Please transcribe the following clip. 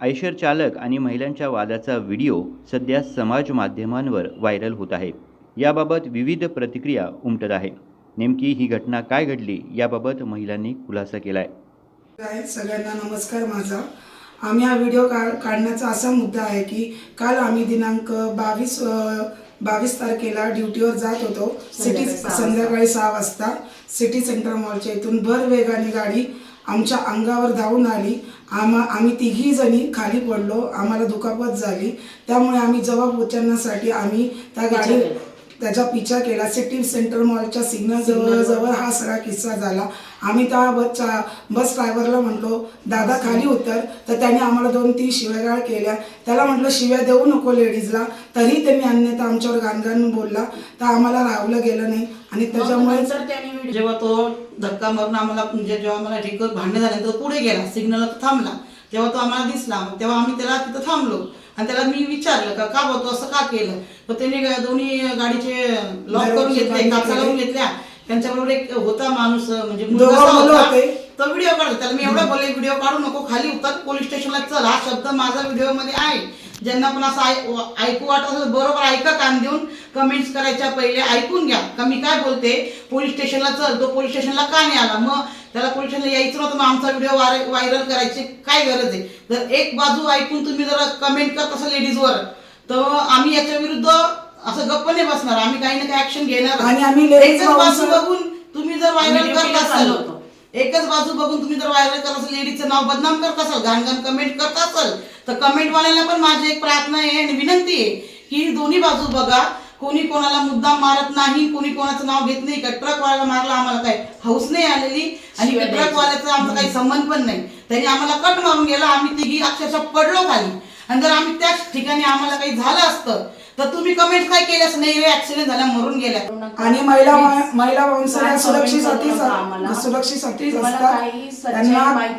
Eicher चालक आणि महिलांच्या वादाचा व्हिडिओ सध्या समाज माध्यमांवर व्हायरल होत आहे. याबाबत विविध प्रतिक्रिया उमटत आहे. नेमकी ही घटना काय घडली याबाबत महिलांनी खुलासा केला आहे सगळ्यांना नमस्कार माझा. आम्ही हा व्हिडिओ का काढण्याचा असा मुद्दा आहे की काल आम्ही दिनांक बावीस बावीस तारखेला ड्युटीवर जात होतो. सिटी संध्याकाळी सहा वाजता सिटी सेंटर मॉलच्या इथून भर वेगाने गाडी आमच्या अंगावर धावून आली. आम्हा आम्ही तिघी जणी खाली पडलो. आम्हाला दुखापत झाली. त्यामुळे आम्ही जबाब उचलण्यासाठी आम्ही त्या गाडी त्याचा पिछा केला. सिटी सेंटर मॉलच्या सिग्नल जवळ जवळ. हा सगळा किस्सा झाला. आम्ही त्या बसच्या बस ड्रायव्हरला म्हणतो दादा खाली उतर. तर त्याने आम्हाला दोन तीन शिव्यागाळ केल्या. त्याला म्हटलं शिव्या देऊ नको लेडीजला. तरी त्यांनी अन्यथा आमच्यावर गाणगाण बोलला. तर आम्हाला राहवलं गेलं नाही. आणि त्याच्यामुळे नंतर त्याने जेव्हा तो धक्का मारून आम्हाला म्हणजे जेव्हा आम्हाला ढेकर भांडण झाले तो पुढे गेला. सिग्नल थांबला. तेव्हा तो आम्हाला दिसला तेव्हा आम्ही त्याला तिथं थांबलो. आणि त्याला मी विचारलं का का बघतो असं का केलं? तर त्याने दोन्ही गाडीचे लॉक करून घेतले काचा. लावून घेतल्या. त्यांच्याबरोबर एक होता माणूस म्हणजे. तो व्हिडिओ काढला. त्याला मी एवढं बोलले व्हिडिओ काढू नको खाली उतर पोलीस स्टेशनला चल. हा शब्द माझा व्हिडिओमध्ये आहे. ज्यांना पण असं ऐकू वाटत असेल बरोबर ऐका कान देऊन. कमेंट्स करायच्या पहिले ऐकून घ्या. का मी काय बोलते? पोलीस स्टेशनला चल. तो पोलीस स्टेशनला का नाही आला? मग त्याला पोलीस स्टेशनला यायचं नव्हतं मग आमचा व्हिडिओ व्हायरल करायची काय गरज आहे? जर एक बाजू ऐकून तुम्ही जर कमेंट करत असाल लेडीजवर तर आम्ही याच्या विरुद्ध असं गप्प नाही बसणार. आम्ही काही ना काही ऍक्शन घेणार. आणि आम्ही एकच बाजू बघून तुम्ही जर व्हायरल करत असाल एकच बाजू बघून तुम्ही जर व्हायरल करत असाल लेडीचं नाव बदनाम करत असाल घाण घाण कमेंट करत असाल तर कमेंट वाल्यांना पण माझी एक प्रार्थना आहे आणि विनंती आहे की दोन्ही बाजू बघा. कोणी कोणाला मुद्दाम मारत नाही कोणी कोणाचं नाव घेत नाही का ट्रक वाल्याला मारला आम्हाला काय हौस नाही आलेली आणि ट्रक वाल्याचा आमचा काही संबंध पण नाही. त्यांनी आम्हाला कट मारून गेला आम्ही तिघी अक्षरशः पडलो खाली. आणि जर आम्ही त्याच ठिकाणी आम्हाला काही झालं असतं तर तुम्ही कमेंट काय केल्यास? नाही रे ऍक्सिडेंट झाला मरून गेल्या. आणि महिला महिला काय सुरक्षेसाठीच असतात. त्यांना